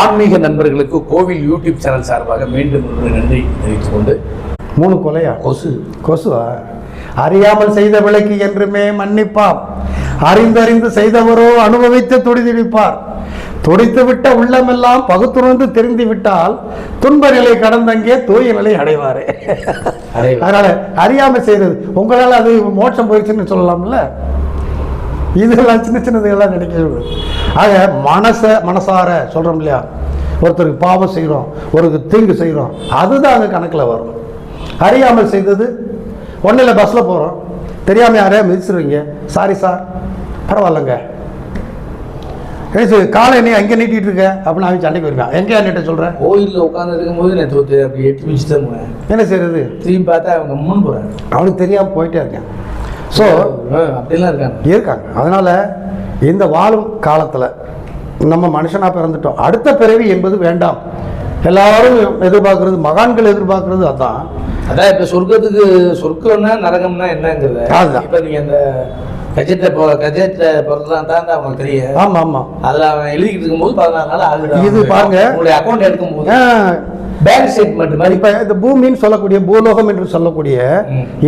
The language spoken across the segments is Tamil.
ஆன்மீக நண்பர்களுக்கு கோவில் யூடியூப் சேனல் சார்பாக மீண்டும் ஒரு நன்றி தெரிவித்துக் கொண்டு மூணு கொலையா? கொசு. கொசுவா? அறியாமல் செய்த விலைக்கு என்றுமே மன்னிப்பார். அறிந்தறிந்து செய்தவரோ அனுபவித்து துடிதுடிப்பார். துடித்து விட்ட உள்ளமெல்லாம் பகுத்துணர்ந்து தெரிந்து விட்டால் துன்ப நிலை கடந்தங்கே தூய நிலை அடைவாரே. அதனால அறியாம செய்தது. உங்களால் அது மோட்சம் போயிடுச்சுன்னு சொல்லலாம்ல? இதெல்லாம் சின்ன சின்னதுகள்லாம் நினைக்கிறது ஆக மனச மனசார சொல்றோம் இல்லையா? ஒருத்தருக்கு பாவம் செய்கிறோம் ஒருக்கு தீங்கு செய்கிறோம் அதுதான் அங்கே கணக்கில் வரும். அறியாமல் செய்தது ஒன்றும் இல்லை பஸ்ஸில் போகிறோம் தெரியாமல் யாரையா மிதிச்சிருவீங்க? சாரி சார் பரவாயில்லைங்க. ஏசு காலை நீ அங்கே நீட்டிட்டு இருக்க? அப்படின்னு அவன் சண்டைக்கு வருவான். எங்கேயா நீட்ட சொல்கிறேன் கோயிலில் உட்கார்ந்து இருக்கும்போது நான் தோத்து அப்படி எட்டு மிச்சு தான் என்ன செய்யறது திரும்பி பார்த்தா அவங்க முன் போகிறேன் அவனுக்கு தெரியாமல் போயிட்டே இருக்கேன். ஸோ அப்படிலாம் இருக்காங்க. இருக்காங்க. அதனால் இந்த வாழும் காலத்தில் நம்ம மனுஷனாக பிறந்துட்டோம். அடுத்த பிறவி என்பது வேண்டாம். எல்லாரும் எதிர்பார்க்கறது மகான்கள் எதிர்பார்க்கறது அதான். அதான் இப்ப சொர்க்கத்துக்கு சொர்க்கம்னா நரகம்னா என்னங்கிறது. அதுதான். இப்ப நீங்க அந்த கஜெட்டை போ கஜெட்டை பிறந்ததான் தான் அவங்களுக்கு தெரியும். ஆமாம் ஆமாம். அதுல அவன் எழுதிக்கிட்டு இருக்கும்போது பதினாறு நாள் ஆகுது. இது பாருங்க. உங்களுடைய அக்கௌண்ட் எடுக்கும்போது. பேங்க் ஸ்டேட்மெண்ட் மாதிரி இப்போ இந்த பூமின்னு சொல்லக்கூடிய பூலோகம் என்று சொல்லக்கூடிய.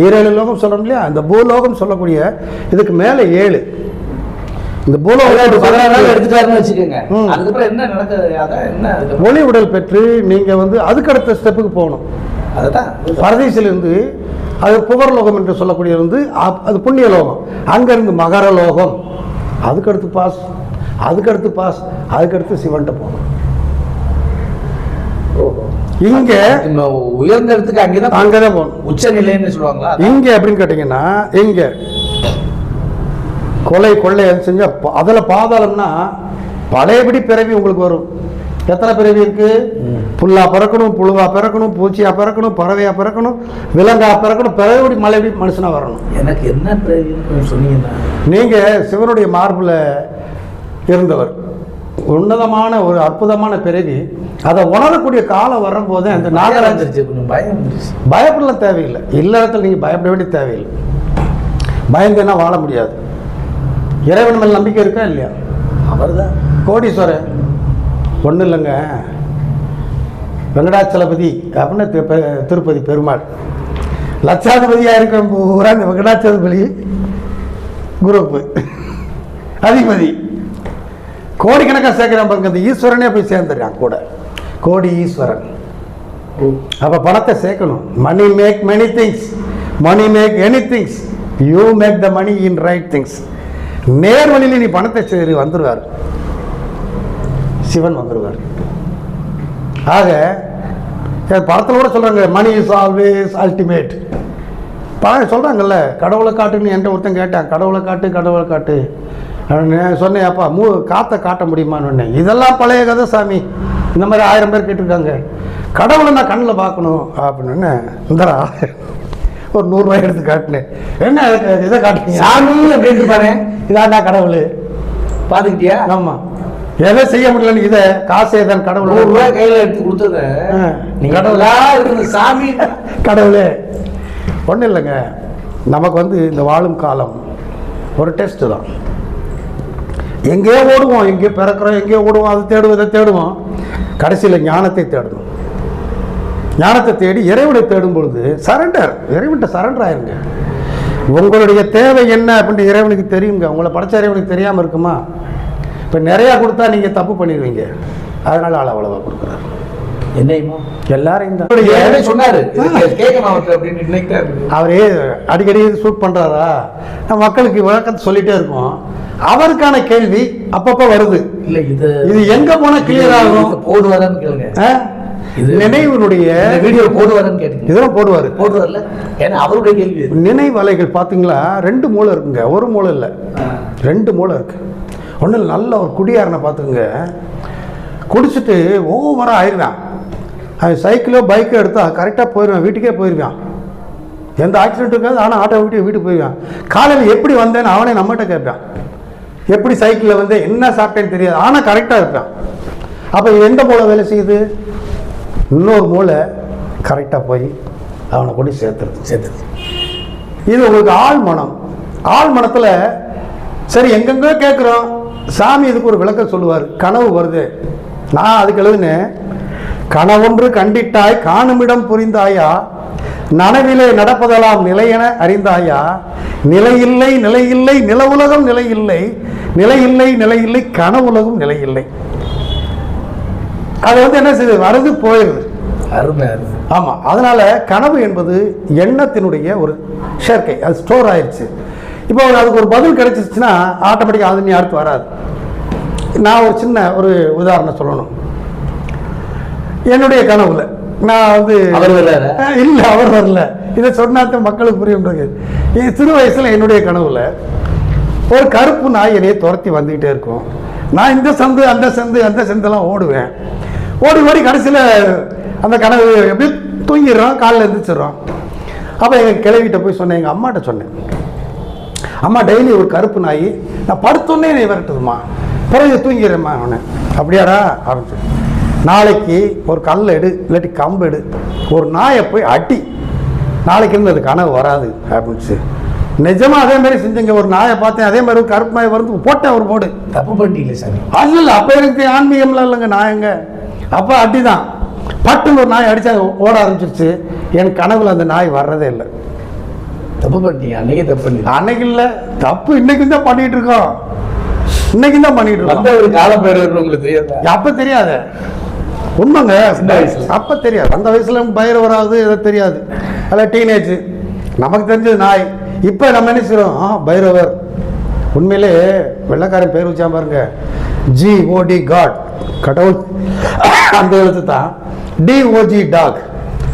ஈரேழு லோகம் சொல்கிறோம் இல்லையா? இந்த பூலோகம் சொல்லக்கூடிய இதுக்கு மேலே ஏழு. இந்த ஒளி உடல் பெற்று நீங்கள் வந்து அதுக்கடுத்த ஸ்டெப்புக்கு போகணும். அதுதான். பரதேசிலிருந்து அது புகர்லோகம் என்று சொல்லக்கூடிய வந்து அது புண்ணிய லோகம் அங்கேருந்து மகர லோகம் அதுக்கடுத்து பாஸ். அதுக்கடுத்து பாஸ். அதுக்கடுத்து சிவன்ட்ட போகணும். இங்கே உயர்ந்த இடத்துக்கு அங்கேதான் அங்கே தான் போகணும். உச்ச நிலைன்னு சொல்லுவாங்களா இங்கே அப்படின்னு கேட்டிங்கன்னா இங்கே கொலை கொள்ளை செஞ்சா அதில் பாதாளம்னா பழையபடி பிறவி உங்களுக்கு வரும். எத்தனை பிறவி இருக்கு? புல்லா பிறக்கணும் புழுவா பிறக்கணும் பூச்சியா பிறக்கணும் பறவையா பிறக்கணும் விலங்கா பிறக்கணும் பிறகுடி மலைபடி மனுஷனா வரணும். எனக்கு என்ன பிரயோஜனம் சொன்னீங்கன்னா. நீங்கள் சிவனுடைய மார்பில் இருந்தவர். உன்னதமான ஒரு அற்புதமான பிறவி. அதை உணரக்கூடிய காலம் வரும்போது அந்த நாகராஜ பயம் பயப்படலாம் தேவையில்லை. இல்லறத்தில் நீங்கள் பயப்பட வேண்டிய தேவையில்லை. பயந்தேன்னா வாழ முடியாது. இறைவன் மேல் நம்பிக்கை இருக்கா இல்லையா? அவர்தான். கோடீஸ்வரன் ஒன்றும் இல்லைங்க. வெங்கடாச்சலபதி அப்படின்னு திருப்பதி பெருமாள். லட்சாதிபதியாக இருக்க பூரா இந்த வெங்கடாச்சலபதி குரூப்பு அதிபதி. கோடிக்கணக்காக சேர்க்குறான் பாருங்க அந்த ஈஸ்வரனே போய் சேர்ந்துடுறான் கூட. கோடி ஈஸ்வரன். அப்போ பணத்தை சேர்க்கணும். Money make many things money make any things you make the money in right things நேர் வழியில் நீ பணத்தை சரி வந்துடுவார் சிவன் வந்துடுவார் ஆக படத்தில் கூட சொல்கிறாங்க மணி இஸ் ஆல்வேஸ் அல்டிமேட் படம் சொல்கிறாங்கல்ல கடவுளை காட்டுன்னு என்கிட்ட ஒருத்தன் கேட்டான் கடவுளை காட்டு கடவுளை காட்டு. சொன்னேன் அப்பா மூ காற்றை காட்ட முடியுமான்னு சொன்னேன். இதெல்லாம் பழைய கதை சாமி. இந்த மாதிரி ஆயிரம் பேர் கேட்டிருக்காங்க. கடவுளை நான் கண்ணில் பார்க்கணும். அப்படின்னு இந்தரா ஒரு நூறுரூவாய் எடுத்து காட்டினேன். என்ன இதை காட்டுறீங்க? சாமி அப்படின்னு பாரு. இதாண்டா கடவுள். பாத்துக்கிட்டியா? ஆமாம் எதை செய்ய முடியலன்னு இதை காசு நூறு கடவுள். ரூபாய் கையில எடுத்து கொடுத்தத கடவுளா. இருக்குது சாமி. கடவுளே. ஒன்றும் இல்லைங்க. நமக்கு வந்து இந்த வாழும் காலம் ஒரு டெஸ்ட்டு தான். எங்கேயோ ஓடுவோம் எங்கேயோ பிறக்கிறோம் எங்கேயோ ஓடுவோம் அதை தேடுவோம் இதை தேடுவோம். கடைசியில் ஞானத்தை தேடணும். ஞானத்தை தேடி இறைவனை தேடும் பொழுது சரண்டர் இறைவன்கிட்ட சரண்டர் ஆயிருங்க. உங்களுடைய தேவை என்ன அப்படின்ட்டு இறைவனுக்கு தெரியுங்க. உங்களை படைச்ச இறைவனுக்கு தெரியாமல் இருக்குமா? இப்போ நிறையா கொடுத்தா நீங்கள் தப்பு பண்ணிடுவீங்க. அதனால் ஆள் அவ்வளோவா கொடுக்குறாரு. என்னையுமா எல்லாரையும் தான். சொன்னாரு. அவரே அடிக்கடி ஷூட் பண்ணுறாரா மக்களுக்கு விளக்கத்தை சொல்லிட்டே இருக்கோம். அவருக்கான கேள்வி அப்பப்போ வருது. இல்ல இது இது எங்க போனா கிளியர் ஆகும்? போடுவாரான்னு கேளுங்க. நினைவினுடைய வீடியோ போடுவாரான்னு கேட்டீங்க இதெல்லாம் போடுவார். போடுவார்ல? ஏன்னா அவருடைய கேள்வி. நினைவலைகள் பார்த்தீங்களா ரெண்டு மூளை இருக்குங்க. ஒரு மூளை இல்லை. ரெண்டு மூளை இருக்கு. ஒன்றும் நல்ல ஒரு குடியாரனை பார்த்துக்குங்க குடிச்சிட்டு ஓவராக ஆயிடுவான் அவன் சைக்கிளோ பைக்கோ எடுத்தா கரெக்டாக போயிடுவான் வீட்டுக்கே போயிடுவான் எந்த ஆக்சிடென்ட் இருக்காது ஆனால் ஆட்டோ விட்டு வீட்டுக்கு போயிடுவான் காலையில் எப்படி வந்தேன்னு அவனே நம்மகிட்ட கேட்பான். எப்படி சைக்கிளில் வந்து என்ன சாப்பிட்டேன்னு தெரியாது. ஆனால் கரெக்டாக இருப்பான் அப்போ எந்த மூளை வேலை செய்யுது? இன்னொரு மூளை கரெக்டாக போய் அவனை கொண்டு சேர்த்துருது சேர்த்து இது உங்களுக்கு ஆள் மனம் ஆள் மனத்தில் சரி எங்கெங்கோ கேட்குறோம் சாமி இதுக்கு ஒரு விளக்கம் சொல்லுவார். கனவு வருது. நான் அதுக்கு எழுதுனேன். கனவொன்று கண்டிட்டாய் காணுமிடம் புரிந்தாயா? நனவிலே நடப்பதெல்லாம் நிலையென அறிந்தாயா? நிலையில்லை நிலையில்லை நிலவுலகம் நிலையில்லை. நிலையில்லை நிலையில்லை கனவுலகம் நிலையில்லை. அது வந்து என்ன செய்யுது வருது போயிடுது. அருமை ஆமாம் அதனால கனவு என்பது எண்ணத்தினுடைய ஒரு சேர்க்கை. அது ஸ்டோர் ஆயிடுச்சு இப்போ அதுக்கு ஒரு பதில் கிடைச்சிச்சுன்னா ஆட்டோமேட்டிக்காக அது நீ அடுத்து வராது. நான் ஒரு சின்ன ஒரு உதாரணம் சொல்லணும். என்னுடைய கனவுல நான் வந்து அவர்? அஹ் இல்ல அவர் வரல. இதை சொன்னாத்தான் மக்களுக்கு புரியுன்றது என் சிறு வயசில் என்னுடைய கனவுல ஒரு கருப்பு நாய் என்னையை துரத்தி வந்துக்கிட்டே இருக்கும். நான் இந்த சந்து அந்த சந்து அந்த சந்தெல்லாம் ஓடுவேன். ஓடி ஓடி கடைசியில் அந்த கனவு எப்படி தூங்கிடுறோம் காலில் எழுந்திரிச்சிடுறோம் அப்போ எங்கள் கிளவிட்ட போய் சொன்னேன் எங்கள் அம்மாட்ட சொன்னேன். அம்மா டெய்லி ஒரு கருப்பு நாய் நான் படுத்தோன்னே நீ விரட்டுதுமா பிறகு தூங்கிடுறேம்மா அவனை அப்படியாடா ஆரம்பிச்சு நாளைக்கு ஒரு கல் எடு இல்லாட்டி கம்பு எடு ஒரு நாயை போய் அடி. நாளைக்கு இருந்து அது கனவு வராது. அப்படின்ச்சு நிஜமா அதே மாதிரி செஞ்சங்க. ஒரு நாயை பார்த்தேன் அதே மாதிரி ஒரு கருப்பு நாய் வந்து போட்டேன் ஒரு போடு. தப்பு பண்ணிட்டீங்களே சாமி. அது இல்லை அப்போ எனக்கு ஆன்மீகம்லாம் இல்லைங்க நான் எங்க அப்போ அடிதான் பட்டுன்னு ஒரு நாய் அடிச்சா ஓட ஆரம்பிச்சிருச்சு. என் கனவுல அந்த நாய் வர்றதே இல்லை. தப்பு பண்ணிட்டீங்க அன்னைக்கே தப்பு பண்ணீங்க அன்னைக்கு இல்ல தப்பு இன்னைக்கு தான் பண்ணிட்டு இருக்கோம். இன்னைக்கு தான் பண்ணிட்டு இருக்கோம். ஒரு காலம் பேர் உங்களுக்கு தெரியாதா? அப்ப தெரியாது. உண்மைங்க. அப்ப தெரியாது. அந்த வயசுல நமக்கு பயிர் வராது எதோ தெரியாது. ஹலோ டீனேஜ் நமக்கு தெரிஞ்சது நாய். இப்போ நம்ம என்ன செய்றோம் ஆ பைரவர். உண்மையிலே வெள்ளக்காரன் பேர் வச்சா பாருங்க. ஜி ஓடி காட் கடவுள். அந்த எழுத்து தான். டிஓஜி டாக்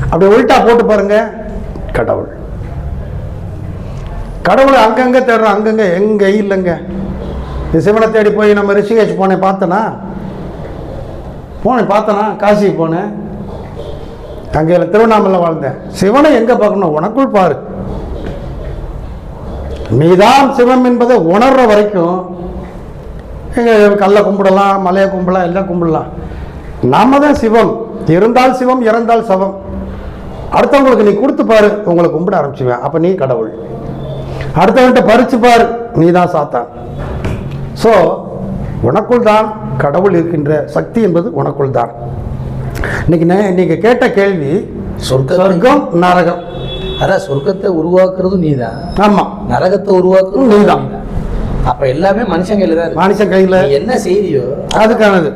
அப்படி உள்டா போட்டு பாருங்க. கடவுள். கடவுளை அங்கங்க தேடுறோம். அங்கங்க எங்க இல்லைங்க. சிவனை தேடி போய் நம்ம ரிஷிகேஷ் போனேன் பார்த்தனா? போனேன் பார்த்தனா? காசிக்கு போனேன். தங்கையில் திருவண்ணாமலை வாழ்ந்தேன் சிவனை எங்கே பார்க்கணும்? உனக்குள் பாரு. நீதான் சிவம் என்பதை உணர்ற வரைக்கும் எங்கள் கல்லை கும்பிடலாம் மலையை கும்பிடலாம் எல்லாம் கும்பிடலாம். நாம தான் சிவம். இருந்தால் சிவம் இறந்தால் சவம். அடுத்தவங்களுக்கு நீ கொடுத்து பாரு உங்களை கும்பிட ஆரம்பிச்சுவேன். அப்போ நீ கடவுள். அடுத்தவன்கிட்ட பறிச்சு பாரு நீ தான் சாத்தான். ஸோ உனக்குள் தான் கடவுள் இருக்கின்ற சக்தி என்பது உனக்குள் தான். இன்னைக்கு நே- நீங்க கேட்ட கேள்வி சொர்க்கம் சொர்க்கம் நரகம். அதான் சொர்க்கத்தை உருவாக்குறதும் நீதான். ஆமா. நரகத்தை உருவாக்குறதும் நீதான். நீதான். அப்ப எல்லாமே மனுஷன் கையில தான். மனுஷன் கையில. நீ என்ன செய்தியோ? அதுக்கானது.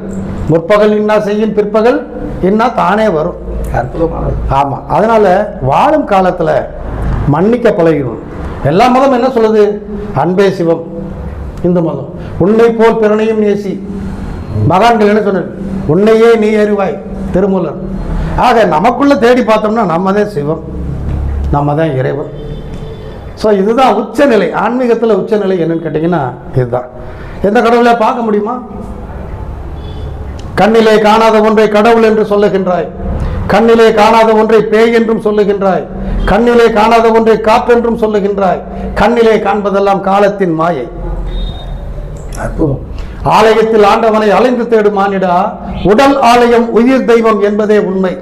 முற்பகல் இன்னா செய்யும் பிற்பகல் இன்னா தானே வரும். அற்புதமானது. ஆமா. அதனால வாழும் காலத்துல மன்னிக்க பழகிடும் எல்லா மதம் என்ன சொல்லுது? அன்பே சிவம். இந்து மதம். உன்னை போல் பிறனையும் நேசி. மகான்கள் என்ன சொன்னார் உன்னையே நீ அறிவாய். திருமூலர். ஆக நமக்குள்ளே தேடி பார்த்தோம்னா நம்ம தான் சிவம் நம்ம தான் இறைவன். ஸோ இதுதான் உச்சநிலை. ஆன்மீகத்தில் உச்சநிலை என்னன்னு கேட்டிங்கன்னா இதுதான். எந்த கடவுளை பார்க்க முடியுமா? கண்ணிலே காணாத ஒன்றை கடவுள் என்று சொல்லுகின்றாய். கண்ணிலே காணாத ஒன்றை பேய் என்றும் சொல்லுகின்றாய். கண்ணிலே காணாத ஒன்றை காப்பென்றும் சொல்லுகின்றாய். கண்ணிலே காண்பதெல்லாம் காலத்தின் மாயை. அற்புதம். ஆலயத்தில் ஆண்டவனை அலைந்து தேடும் மானிடா உடல் ஆலயம் உயிர் தெய்வம் என்பதே உண்மை.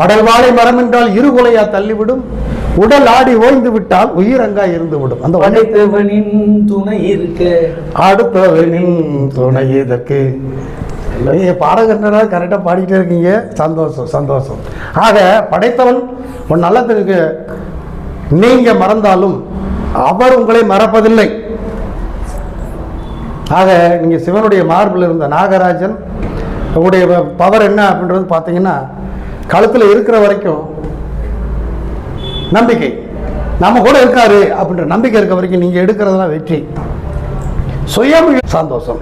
மடல் வாழை மரம் என்றால் இருகுலையா தள்ளிவிடும். உடல் ஆடி ஓய்ந்து விட்டால் உயிர் அங்காய் இருந்து விடும் அந்த உடை படைத்தவனின் துணை இருக்க. அடுத்தவனின் துணை இதற்கு நீங்க பாடகர்னரா கரெக்டாக பாடிக்கிட்டே இருக்கீங்க? சந்தோஷம் சந்தோஷம். ஆக படைத்தவன் உன் நல்லத்திற்கு நீங்க மறந்தாலும் அவர் உங்களை மறப்பதில்லை. ஆக நீங்க சிவனுடைய மார்பில் இருந்த நாகராஜன் உடைய பவர் என்ன அப்படின்றது பார்த்தீங்கன்னா கழுத்தில் இருக்கிற வரைக்கும் நம்பிக்கை. நம்ம கூட இருக்காரு அப்படின்ற நம்பிக்கை இருக்க வரைக்கும் நீங்க எடுக்கிறதெல்லாம் வெற்றி. சுயம் சந்தோஷம்.